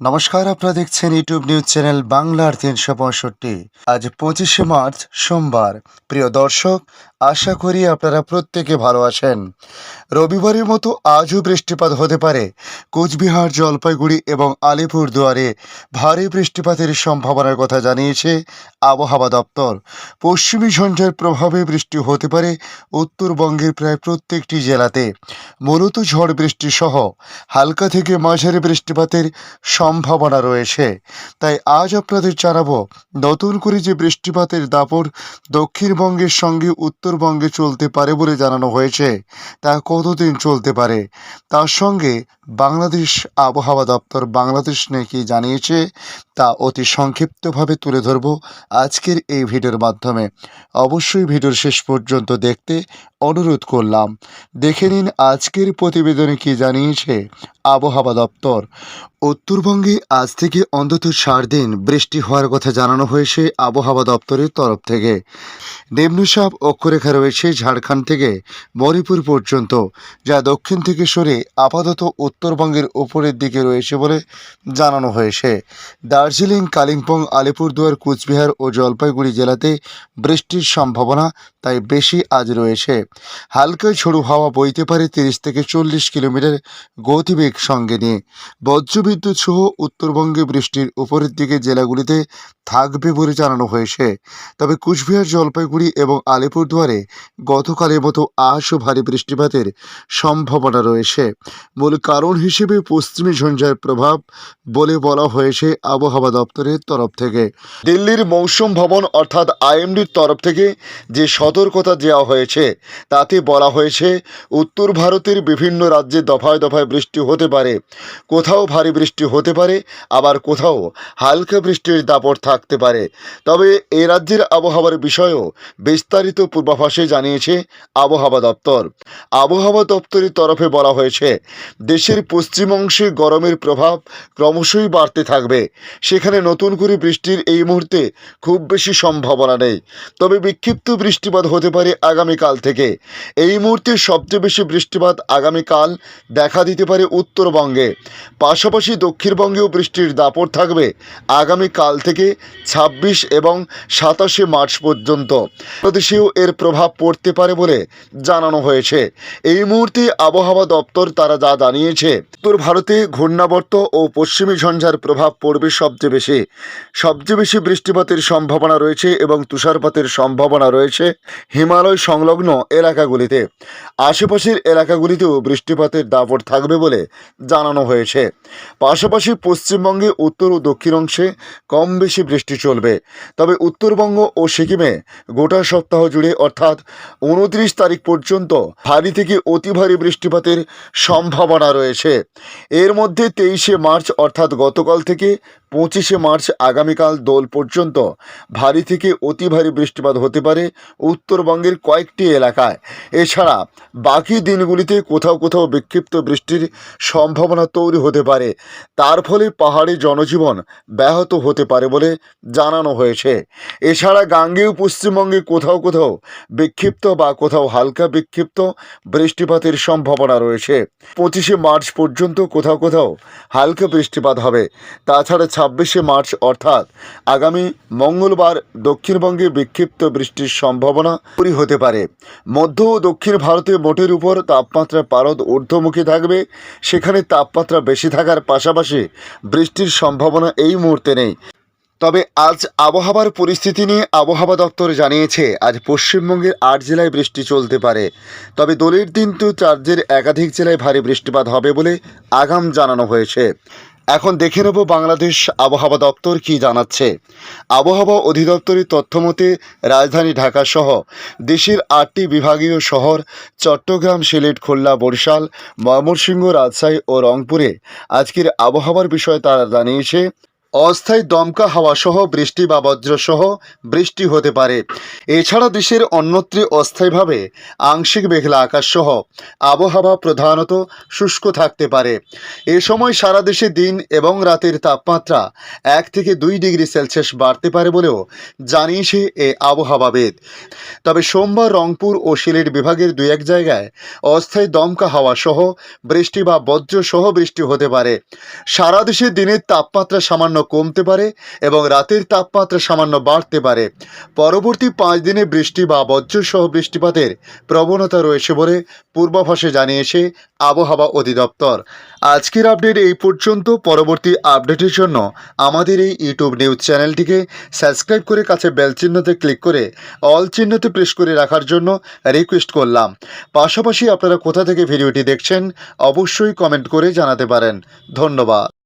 নমস্কার, আপনারা দেখছেন ইউটিউব নিউজ চ্যানেল বাংলার তিনশো পঁয়ষট্টি। আজ পঁচিশে মার্চ, সোমবার। প্রিয় দর্শক আশা করি আপনারা প্রত্যেকে ভালো আছেন। রবিবারের মতো আজও বৃষ্টিপাত হতে পারে। কোচবিহার, জলপাইগুড়ি এবং আলিপুর দুয়ারে ভারী বৃষ্টিপাতের সম্ভাবনার কথা জানিয়েছে আবহাওয়া দপ্তর। পশ্চিমী ঝঞ্ঝার প্রভাবে বৃষ্টি হতে পারে উত্তরবঙ্গের প্রায় প্রত্যেকটি জেলাতে। মূলত ঝড় বৃষ্টি সহ হালকা থেকে মাঝারি বৃষ্টিপাতের সম্ভাবনা রয়েছে। তাই আজ আপনাদের জানাব, নতুন করে যে বৃষ্টিপাতের দাপট দক্ষিণবঙ্গের সঙ্গে উত্তরবঙ্গে চলতে পারে বলে জানানো হয়েছে। তা কতদিন চলতে পারে? তার সঙ্গে বাংলাদেশ আবহাওয়া দপ্তর বাংলাদেশ নাকি জানিয়েছে তা অতি সংক্ষিপ্তভাবে তুলে ধরব আজকের এই ভিডিওর মাধ্যমে। অবশ্যই ভিডিওর শেষ পর্যন্ত দেখতে অনুরোধ করলাম। দেখে নিন আজকের প্রতিবেদনে কি জানিয়েছে আবহাওয়া দপ্তর। উত্তরবঙ্গে আজ থেকে অন্তত চার দিন বৃষ্টি হওয়ার কথা জানানো হয়েছে আবহাওয়া দপ্তরের তরফ থেকে। নিম্নচাপ অক্ষরেখা রয়েছে ঝাড়খণ্ড থেকে মণিপুর পর্যন্ত, যা দক্ষিণ থেকে সরে আপাতত উত্তরবঙ্গের উপরের দিকে রয়েছে বলে জানানো হয়েছে। দার্জিলিং, কালিম্পং, আলিপুরদুয়ার, কুচবিহার ও জলপাইগুড়ি জেলাতে বৃষ্টির সম্ভাবনা তাই বেশি আজ রয়েছে। হালকা ঝোড়ো হাওয়া বইতে পারে তিরিশ থেকে চল্লিশ কিলোমিটার গতিবেগ সঙ্গে নিয়ে। বজ্রবিদ্যুৎ সহ উত্তরবঙ্গে বৃষ্টির উপরের দিকে জেলাগুলিতে থাকবে বলে জানানো হয়েছে। তবে কুচবিহার, জলপাইগুড়ি এবং আলিপুরদুয়ারে গতকালের মতো আজও ভারী বৃষ্টিপাতের সম্ভাবনা রয়েছে। মূল কারণ হিসেবে পশ্চিমী ঝঞ্ঝার প্রভাব বলে বলা হয়েছে আবহাওয়া দপ্তরের তরফ থেকে। দিল্লির মৌসুম ভবন অর্থাৎ আইএমডির তরফ থেকে যে সতর্কতা দেওয়া হয়েছে, তাতে বলা হয়েছে, উত্তর ভারতের বিভিন্ন রাজ্যে দফায় দফায় বৃষ্টি হতে পারে। কোথাও ভারী বৃষ্টি হতে পারে, আবার কোথাও হালকা বৃষ্টির দাপট থাকতে পারে। তবে এ রাজ্যের আবহাওয়ার বিষয়েও বিস্তারিত পূর্বাভাসে জানিয়েছে আবহাওয়া দপ্তর। আবহাওয়া দপ্তরের তরফে বলা হয়েছে, দেশের পশ্চিম অংশে গরমের প্রভাব ক্রমশই বাড়তে থাকবে। সেখানে নতুন করে বৃষ্টির এই মুহূর্তে খুব বেশি সম্ভাবনা নেই। তবে বিক্ষিপ্ত বৃষ্টিপাত হতে পারে আগামীকাল থেকে। এই মুহূর্তে সবচেয়ে বেশি বৃষ্টিপাত আগামীকাল দেখা দিতে পারে উত্তরবঙ্গে। পাশাপাশি দক্ষিণবঙ্গেও বৃষ্টির দাপট থাকবে আগামীকাল থেকে ছাব্বিশ এবং সাতাশে মার্চ পর্যন্ত। প্রদেশেও এর প্রভাব পড়তে পারে বলে জানানো হয়েছে। এই মুহূর্তে আবহাওয়া দপ্তর তারা যা জানিয়েছে উত্তর ভারতে ঘূর্ণাবর্ত ও পশ্চিমী ঝঞ্ঝার প্রভাব পড়বে সবচেয়ে বেশি। সবচেয়ে বেশি বৃষ্টিপাতের সম্ভাবনা রয়েছে এবং তুষারপাতের সম্ভাবনা রয়েছে হিমালয় সংলগ্ন এলাকাগুলিতে। আশেপাশের এলাকাগুলিতেও বৃষ্টিপাতের দাপট থাকবে বলে জানানো হয়েছে। পাশাপাশি পশ্চিমবঙ্গে উত্তর ও দক্ষিণ অংশে কম বেশি বৃষ্টি চলবে। তবে উত্তরবঙ্গ ও সিকিমে গোটা সপ্তাহ জুড়ে অর্থাৎ উনত্রিশ তারিখ পর্যন্ত ভারী থেকে অতি ভারী বৃষ্টিপাতের সম্ভাবনা রয়েছে এর মধ্যে তেইশে মার্চ, অর্থাৎ গতকাল থেকে পঁচিশে মার্চ আগামীকাল দোল পর্যন্ত ভারী থেকে অতি ভারী বৃষ্টিপাত হতে পারে উত্তরবঙ্গের কয়েকটি এলাকায়। এছাড়া বাকি দিনগুলিতে কোথাও কোথাও বিক্ষিপ্ত বৃষ্টির সম্ভাবনা তৈরি হতে পারে। তার ফলে পাহাড়ি জনজীবন ব্যাহত হতে পারে বলে জানানো হয়েছে। এছাড়া গাঙ্গেয় পশ্চিমবঙ্গে কোথাও কোথাও বিক্ষিপ্ত বা কোথাও হালকা বিক্ষিপ্ত বৃষ্টিপাতের সম্ভাবনা রয়েছে। পঁচিশে মার্চ পর্যন্ত কোথাও কোথাও হালকা বৃষ্টিপাত হবে। তাছাড়া ছাব্বিশে মার্চ অর্থাৎ আগামী মঙ্গলবার দক্ষিণবঙ্গে বিক্ষিপ্ত বৃষ্টির সম্ভাবনা তৈরি হতে পারে। মধ্য ও দক্ষিণ ভারতে মোটের উপর তাপমাত্রা পারদ ঊর্ধ্বমুখী থাকবে। সেখানে তাপমাত্রা বেশি থাকার পাশাপাশি বৃষ্টির সম্ভাবনা এই মুহূর্তে নেই। তবে আজ আবহাওয়ার পরিস্থিতি নিয়ে আবহাওয়া দপ্তর জানিয়েছে, আজ পশ্চিমবঙ্গের আট জেলায় বৃষ্টি চলতে পারে। তবে দোলের দিন তো রাজ্যের একাধিক জেলায় ভারী বৃষ্টিপাত হবে বলে আগাম জানানো হয়েছে। এখন দেখে নেব বাংলাদেশ আবহাওয়া দপ্তর কি জানাচ্ছে। আবহাওয়া অধিদপ্তরের তথ্য মতে, রাজধানী ঢাকা সহ দেশের আটটি বিভাগীয় শহর চট্টগ্রাম, সিলেট, খুলনা, বরিশাল, ময়মনসিংহ, রাজশাহী ও রংপুরে আজকের আবহাওয়ার বিষয়ে তারা জানিয়েছে অস্থায়ী দমকা হাওয়া সহ বৃষ্টি বা বজ্রসহ বৃষ্টি হতে পারে। এছাড়া দেশের অন্যত্রে অস্থায়ীভাবে আংশিক মেঘলা আকাশ সহ আবহাওয়া প্রধানত শুষ্ক থাকতে পারে। এ সময় সারা দেশে দিন এবং রাতের তাপমাত্রা এক থেকে দুই ডিগ্রি সেলসিয়াস বাড়তে পারে বলেও জানিয়েছে এ আবহাওয়াবিদ। তবে সোমবার রংপুর ও সিলেট বিভাগের দুই এক জায়গায় অস্থায়ী দমকা হাওয়া সহ বৃষ্টি বা বজ্র সহ বৃষ্টি হতে পারে। সারা দেশে দিনের তাপমাত্রা সামান্য কমতে পারে এবং রাতের তাপমাত্রা সামান্য বাড়তে পারে। পরবর্তী পাঁচ দিনে বৃষ্টি বা বজ্র সহ বৃষ্টিপাতের প্রবণতা রয়েছে বলে পূর্বাভাসে জানিয়েছে আবহাওয়া অধিদপ্তর। আজকের আপডেট এই পর্যন্ত। পরবর্তী আপডেটের জন্য আমাদের এই ইউটিউব নিউজ চ্যানেলটিকে সাবস্ক্রাইব করে কাছে বেল চিহ্নতে ক্লিক করে অল চিহ্নতে প্রেস করে রাখার জন্য রিকোয়েস্ট করলাম। পাশাপাশি আপনারা কোথা থেকে ভিডিওটি দেখছেন অবশ্যই কমেন্ট করে জানাতে পারেন। ধন্যবাদ।